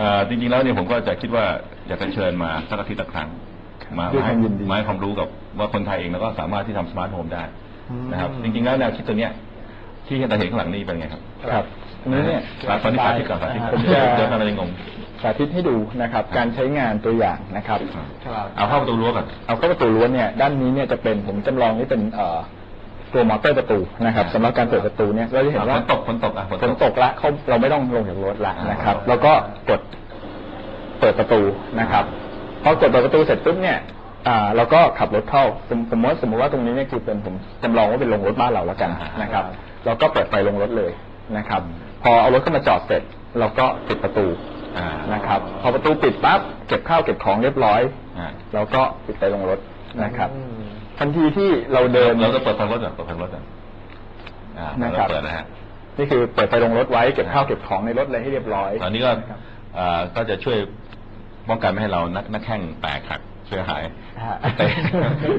เอ่อจริงๆแล้วเนี่ยผมก็จะคิดว่าอยากจะเชิญมาสักอาทิตย์ละครั้งมาด้วยมาให้ความยินดีมาให้ความรู้กับว่าคนไทยเองแล้วก็สามารถที่ทำสมาร์ทโฮมได้อืมนะครับ จริงๆแล้วแนวคิดตัวเนี้ยที่เราเห็นข้างหลังนี้เป็นไงครับ ครับอันนี้เนี่ยสาตอนนี้สาธิตก่อนสาธิตก่อนผมเดี๋ยวจะเดี๋ยวอะไรงงสาธิตให้ดูนะครับ การใช้งานตัวอย่างนะครับครับ เอาเข้าประตูรั้วก่อนเอาเข้าประตูรั้วเนี่ยด้านนี้เนี่ยจะเป็นผมจำลองนี่เป็นเอ่อ ตัวมอเตอร์ประตูนะครับสำหรับการเปิดประตูเนี่ยเราจะเห็นว่าฝนตกฝนตกอะฝนตกละเขาเราไม่ต้องลงจากรถละนะครับ แล้วก็กดเปิดประตูนะครับพอกดเปิดประตูเสร็จปุ๊บเนี่ยอ่าเราก็ขับรถเข้าสมสมมติสมมติว่าตรงนี้เนี่ยคือเป็นผมจำลองว่าเป็นโรงรถบ้านเราแล้วกันนะครับ เราก็เปิดไฟลงรถเลยนะครับ พอเอารถเข้ามาจอดเสร็จ เราก็ปิดประตูอ่านะครับพอประตูปิดปั๊บเก็บข้าวเก็บของเรียบร้อยอ่าเราก็ปิดไฟลงรถนะครับอืม ทันทีที่เราเดิน เราจะเปิดไฟรถก่อนเปิดไฟรถก่อนอ่านะครับเราเปิดนะฮะนี่คือเปิดไฟลงรถไว้เก็บข้าวเก็บของในรถอะไรให้เรียบร้อยตอนนี้ก็ครับเอ่อก็จะช่วยป้องกันไม่ให้เรานักนักแข่งแตกหักเสียหายฮะเตะ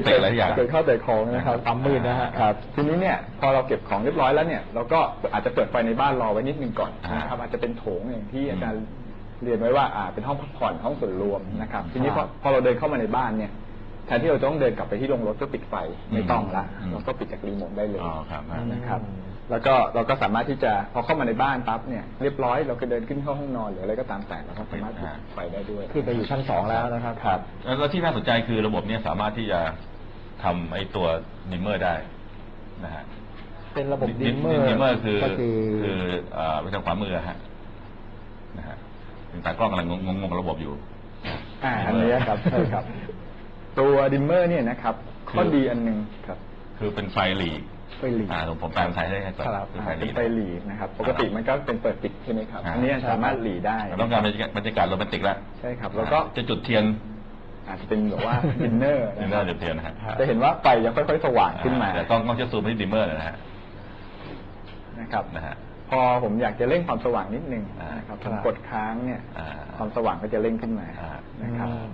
เตะอะไรอย่างเกิดข้าวเตะของนะครับปั๊มมืดนะฮะครับ ทีนี้เนี่ยพอเราเก็บของเรียบร้อยแล้วเนี่ยเราก็อาจจะเปิดไฟในบ้านรอไว้นิดนึงก่อนอ่านนะครับอาจจะเป็นโถงอย่างที่อาจารย์เรียนไว้ว่าอ่าเป็นห้องพักผ่อนห้องส่วนรวมนะครับ ทีนี้พอพอเราเดินเข้ามาในบ้านเนี่ย แทนที่เราจะต้องเดินกลับไปที่โรงรถเพื่อปิดไฟไม่ต้องละอืมเราก็ปิดจากรีโมทได้เลยอ๋อครับฮะนะครับ แล้วก็เราก็สามารถที่จะพอเข้ามาในบ้านปั๊บเนี่ยเรียบร้อยเราก็เดินขึ้นเข้าห้องนอนหรืออะไรก็ตามแต่เราก็สามารถปิดไฟได้ด้วยขึ้นไปอยู่ชั้นสองแล้วนะครับครับ แล้วที่น่าสนใจคือระบบเนี้สามารถที่จะทำไอ้ตัวดิมเมอร์ได้นะฮะเป็นระบบดิมเมอร์ดิมเมอร์คือก็คือคือเอ่อไปทางขวามือฮะนะฮะถึงตากล้องกำลังงงงๆระบบอยู่อ่าอันนี้ครับใช่ครับ ตัวดิมเมอร์เนี่ยนะครับข้อดีอันหนึ่งครับ คือเป็นไฟหลีกไฟหลีอ่าผมผมแปลเป็นไทยได้ไงก่อนครับเป็นไฟอ่าหเป็ลีนกไฟหลีนะครับ ปกติมันก็เป็นเปิดปิดใช่ไหมครับอ่าอันนี้สามารถหลีได้ต้องการบรรยากาศบรรยากาศโรแมนติกแล้วใช่ครับ แล้วก็จะจุดเทียนอาจจะเป็นแบบว่าดินเนอร์ดิมเมอร์จุดเทียนนะฮะจะเห็นว่าไฟจะค่อยๆ สว่างขึ้นมาแต่ต้องต้องจะซูมไปที่ดิมเมอร์นะฮะนะครับนะฮะพอผมอยากจะเร่งความสว่างนิดนึงอ่านนะครับคผรับมกดค้างเนี่ยอ่าความสว่างก็จะเร่งขึ้นมาอ่านะครับอืม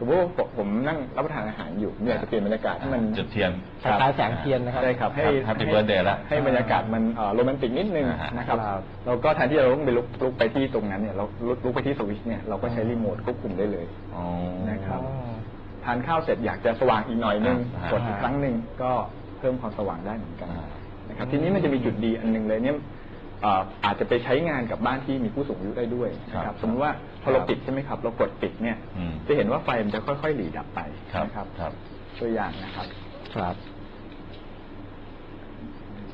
สมมติว่าผมผมนั่งรับประทานอาหารอยู่เนี่ยากจะเปลี่ยนบรรยากาศให้มันจุดเทียนคล้ายๆแสงเทียนนะครับใช่ครับให้ครับ Happy Birthday ละให้บรรยากาศมันเอ่อโรแมนติกนิดนึงอ่าฮะนะครับครับแล้วก็แทนที่เราต้องไปลุกลุกไปที่ตรงนั้นเนี่ยเราลุกลุกไปที่สวิตช์เนี่ยเราก็ใช้รีโมทควบคุมได้เลยอ๋อนะครับอ๋อทานข้าวเสร็จอยากจะสว่างอีกหน่อยนึงอ่าฮะกดอีกครั้งหนึ่งก็เพิ่มความสว่างได้เหมือนกันอ่านะครับทีนี้มันจะมีจุดดีอันหนึงเลยเนี่ยเอ่ออาจจะไปใช้งานกับบ้านที่มีผู้สูงอายุได้ด้วยนะคครัรับบสมมติว่าพอเราปิดใช่ไหมครับ เรากดปิดเนี่ยอืมจะเห็นว่าไฟมันจะค่อยๆหลีดับไปครับนะครับครับตัวอย่างนะครับ ครับ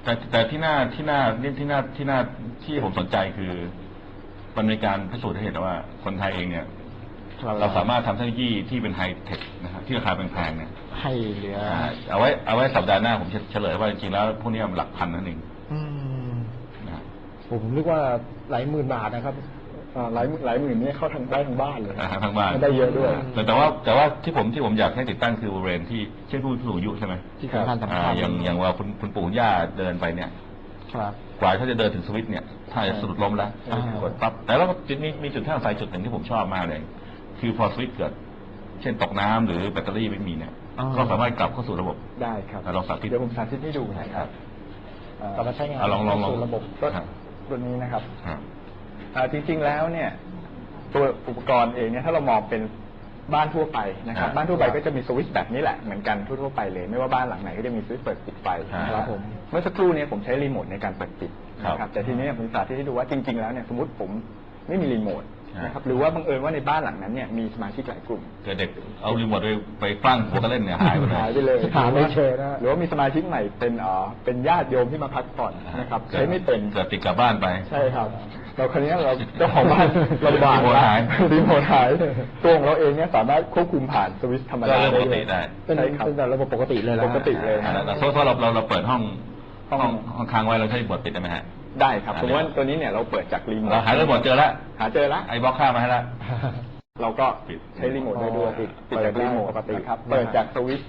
แต่แต่ที่น่าที่น่าที่ที่น่าที่น่าที่ผมสนใจคือมันมีการพิสูจน์ให้เห็นว่าคนไทยเองเนี่ยเราสามารถทำเทคโนโลยีที่เป็นไฮเทคนะครับที่ราคาแพงๆเนี่ยให้เหลืออ่าเอาไว้เอาไว้สัปดาห์หน้าผมจะเฉลยว่าจริงๆแล้วพวกนี้มันหลักพันนั่นเองอืมนะฮะ ผมนึกว่าหลายหมื่นบาทนะครับอ่าหลายหลายหมื่นนี่เข้าทางได้ทางบ้านเลยอ่าทางบ้านได้เยอะด้วย แต่แต่ว่าแต่ว่าที่ผมที่ผมอยากให้ติดตั้งคือบริเวณที่เช่นผู้สูงอายุใช่ไหมที่สำคัญสำอ่าคัญอย่างอย่างว่าคุณคุณปู่คุณย่าเดินไปเนี่ยครับกว่าเขาจะเดินถึงสวิตช์เนี่ย ถ้าจะสะดุดล้มแล้วอ่ากดปั๊บแต่แล้วก็จุดนี้มีจุดท่าไฟจุดหนึ่งที่ผมชอบมากเลย คือพอสวิตช์เกิด เช่นตกน้ำหรือแบตเตอรี่ไม่มีเนี่ยอ่าก็สามารถกลับเข้าสู่ระบบได้ครับอะลองสาธิตเดี๋ยวผมสาธิตให้ดูนะครับเอ่อกลับมาใช้งานอะลองลองลองสู่ระบบก็ครับ ตัวนี้นะครับครับอ่าจริงๆแล้วเนี่ย ตัวอุปกรณ์เองเนี่ยถ้าเรามองเป็นบ้านทั่วไปนะครับอ่าบ้านทั่วไปก็จะมีสวิตช์แบบนี้แหละเหมือนกันทั่วๆไปเลย ไม่ว่าบ้านหลังไหนก็จะมีสวิตช์เปิดปิดไฟอ่านะครับผมเมื่อสักครู่เนี่ยผมใช้รีโมทในการเปิดปิดนะคครัรับบแต่ทีนี้ผมสาธิตให้ดูว่าจริง ๆแล้วเนี่ยสมมติผมไม่มีรีโมทอ่า นนะครับหรือว่าบังเอิญว่าในบ้านหลังนั้นเนี่ยมีสมาชิกหลายกลุ่ม เกิดเด็กเอารีโมทไปไปฟังหัวก็เล่นเนี่ยหายไปเลยหายไปเลยหาไม่เจอนะหรือว่ามีสมาชิกใหม่เป็นเอ่อเป็นญาติโยมที่มาพักผ่อนนะครับใช้ไม่เป็นเกิดติดกลับบ้านไปใช่ครับเราคนนี้เราเจ้าของบ้านลำบากรีโมทหายรีโมทหายตัวของเราเองเนี่ยสามารถควบคุมผ่านสวิตช์ธรรมก็ดาเรื่องปกติเลยได้เป็นใช่ครับเป็นแบบระบบปกติเลยนะปกติเลยอ่าแล้วแล้วถ้าเราเราเราเปิดห้องห้องห้องห้องค้างไว้เราใช้รีโมทปิดได้ไหมฮะ ได้ครับอ่าสมมติว่าตัวนี้เนี่ยเราเปิดจากรีโมทเราหารีโมทเจอแล้วหาเจอละไอ้บล็อกข้ามมาให้แล้วเราก็ปิดใช้รีโมทได้ด้วยปิดปิดจากรีโมทปกตินะครับเปิดจากสวิตช์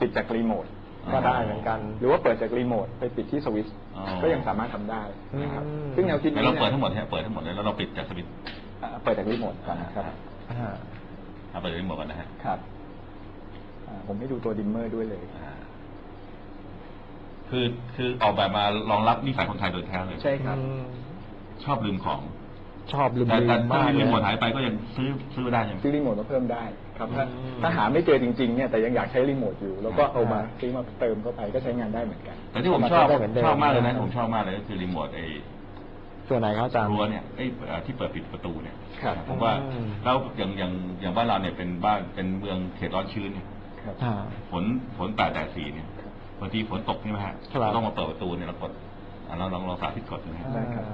ปิดจากรีโมทก็ได้เหมือนกัน หรือว่าเปิดจากรีโมทไปปิดที่สวิตช์อ๋อก็ยังสามารถทำได้นะครับอืมซึ่งแนวคิดงั้นี้นเราเปิดนี่ยทั้งหมดฮะเปิดทั้งหมดเลยแล้วเราปิดจากสวิตช์อ่าเปิดจากรีโมทก่อนนะครับอ่าเอาเปิดรีโมทก่อนนะฮะครับอ่าผมให้ดูตัวดิมเมอร์ด้วยเลยอ่า คือคือออกแบบมารองรับนิสัยคนไทยโดยแท้เลยใช่ครับอืมชอบลืมของ ชอบลืมแต่ลืแต่มถ้ามากมีเลรียโมทหายไปก็ยังซื้อซื้อได้ใช่ไหมซื้อรีโมทมาเพิ่มได้ครับถ้าอืมถ้าหาไม่เจอจริงๆเนี่ยแต่ยังอยากใช้รีโมทอยู่ แล้วก็เอามาอ่าซื้อมาเติมเข้าไปก็ใช้งานได้เหมือนกันแต่ที่ผมชอบได้เหมือนเดิมชอบมากเลยนะผมชอบมากเลยก็คือรีโมทไอ้ตัวไหนครับอาจารย์รั้วเนี่ยไอ้เอ่อที่เปิดปิดประตูเนี่ยครับผมว่าอืมแล้วอย่างอย่างอย่างบ้านเราเนี่ยเป็นบ้านเป็นเมืองเขตร้อนชื้นเนี่ยครับอ่าฝนฝนแปดแดดสี่เนี่ย บางทีฝนตกใช่ไหมฮะครับเราต้องมาเปิดประตูเนี่ยเรากดอะเราลองลองสาธิตกดนะฮะได้ครับ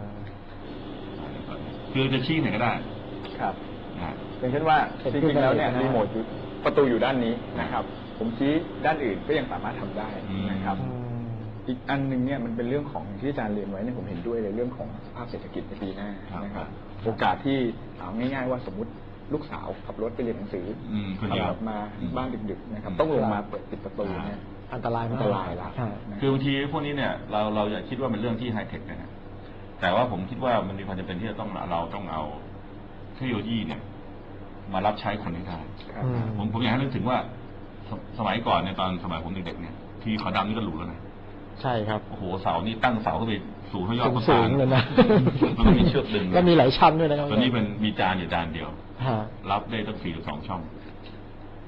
อ่าเดี๋ยวก่อนคือจะชี้ไหนก็ได้ครับนะฮะอย่างเช่นว่าเป็นจริงๆแล้วเนี่ยเครื่องรีโมทอยู่ประตูอยู่ด้านนี้อ่านนะครับ ผมชี้ด้านอื่นก็ยังสามารถทำได้นะครับอืมอีกอันหนึ่งเนี่ยมันเป็นเรื่องของที่อาจารย์เรียนไว้เนี่ยผมเห็นด้วยเลยเรื่องของสภาพเศรษฐกิจในปีหน้าครับนะครับ โอกาสที่เอาง่าย ๆ ว่าสมมติลูกสาวขับรถไปเรียนหนังสืออมคนเดียวกลับมาอืมบ้านดึก ๆ นะครับอืมต้องลงมาเปิดปิดประตูเนี่ย อันตรายอัมากนตรายละอ่านะคือบางทีพวกนี้เนี่ยเราเราอย่าคิดว่าเป็นเรื่องที่ไฮเทคนะฮะแต่ว่าผมคิดว่ามันมีความจำเป็นที่จะต้องเราต้องเอาเทคโนโลยีเนี่ย มารับใช้คนให้ได้ครับอืมผมผมอยากให้นึกถึงว่าสสมัยก่อนเนี่ยตอนสมัยผมเด็กๆเนี่ย ทีขาวดำนี่ก็หรูแล้วนะใช่ครับโอ้โหเสานี่ตั้งเสาขึ้นไปสูงเท่ายอดสูงต้นสูตางลเลยนะแล้วก็มีเชือกดึงก็มีหลายชั้นด้วยนะครับตอนนี้เป็นมีจานอยู่จานเดียวฮะรับได้ตั้งสี่หรือสองช่อง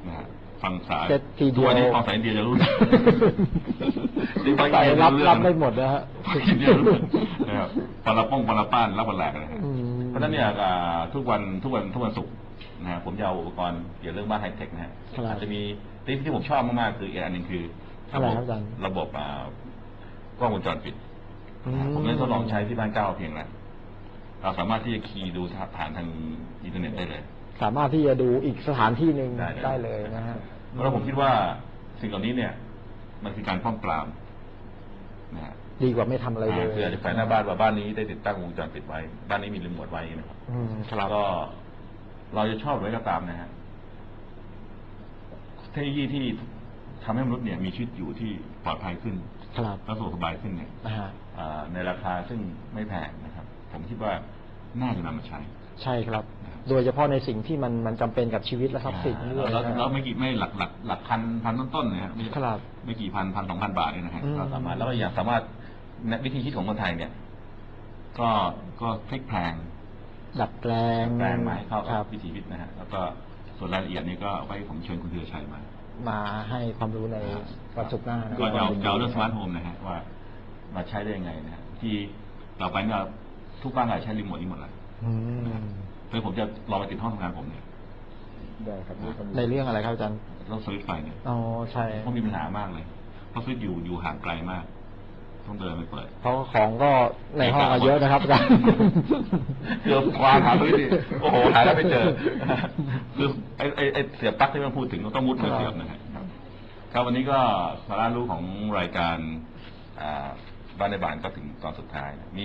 นะฮะ ฟังสายเจ็ดทีเดียวทุกวันนี้ฟังสายอินเดียจะรู้นี่ฟังอินใส่เดียรับเองรับได้หมดนะฮะฟังอินเดียรู้เรื่องนะครับปาราป้องปาราป้านรับวันแหลกนะฮะอืมเพราะฉะนั้นเนี่ยอ่าทุกวันทุกวันทุกวันศุกร์นะฮะผมจะเอาอุปกรณ์เกี่ยวกับเรื่องบ้านไฮเทคนะฮะครับอาจจะมีที่ที่ผมชอบมากๆคืออีกอันหนึ่งคืออะไรครับอาจารย์ระบบอ่ากล้องวงจรปิดอืมผมได้ทดลองใช้ที่บ้านเก้าเพียงแล้วเราสามารถที่จะคีย์ดูผ่านทางอินเทอร์เน็ตได้เลย สามารถที่จะดูอีกสถานที่หนึ่งได้เลยได้เลยนะฮะเพราะฉะนั้นผมคิดว่าสิ่งเหล่านี้เนี่ย มันคือการป้องปรามนะฮะดีกว่าไม่ทำอะไรเลยาคืออาจจะแฝงหน้าบ้านว่าบ้านนี้ได้ติดตั้งวงจรปิดไว้ บ้านนี้มีรีโมทไว้นะครับอืมครับก็เราจะชอบหรือไม่ก็ตามนะฮะเทคโนโลยีที่ทำให้มนุษย์เนี่ยมีชีวิตอยู่ที่ปลอดภัยขึ้นครับและสะดวกสบายขึ้นเนี่ยนะฮะอ่าในราคาซึ่งไม่แพงนะครับ ผมคิดว่าน่าจะนำมาใช้ ใช่ครับ โดยเฉพาะในสิ่งที่มันมันจำเป็นกับชีวิตและทรัพย์สินอ่าด้วยแล้วนะแล้วไม่กี่ไม่หลักหลักหลักพันพันต้นๆเนี่ยไม่ครับไม่กี่พันพันสองพันบาทเนี่ยนะฮะอืมเราสามารถแล้วก็อย่างสามารถในวิธีคิดของคนไทยเนี่ย ก็ก็พลิกแพลงดัดแปลงแปลงมาให้เข้าคกัรับบวิถีชีวิตนะฮะแล้วก็ส่วนรายละเอียดนี่ก็เอาไว้ผมเชิญคุณธีรชัยมา มาให้ความรู้ในวันศุกร์หน้านะก็จะเอาจะเอาเรื่องสมาร์ทโฮมนะฮะว่ามาใช้ได้ยังไงนะฮะที่ต่อไปเนี่ยทุกบ้านเราใช้รีโมทนี้หมดเลยอืม เลยผมจะลองไปติดห้องทำงานผมเนี่ยได้ครับนี่ความในเรื่องอะไรครับอาจารย์ต้องสวิตช์ไฟเนี่ยอ๋อใช่เพราะมีปัญหามากเลยเพราะสวิตช์อยู่อยู่ห่างไกลมากต้องเดินไปเปิดเพราะของก็ในห้องก็เยอะนะครับอาจารย์เกือบควานหาสวิตช์ดิโอ้โหหาแล้วไม่เจอคือไอ้ไอ้ไอ้เสียบปลั๊กที่มันพูดถึงก็ต้องมุดมาเสียบนะฮะครับครับวันนี้ก็สาระรู้ของรายการอ่าบ้านในบ้านก็ถึงตอนสุดท้ายนะมี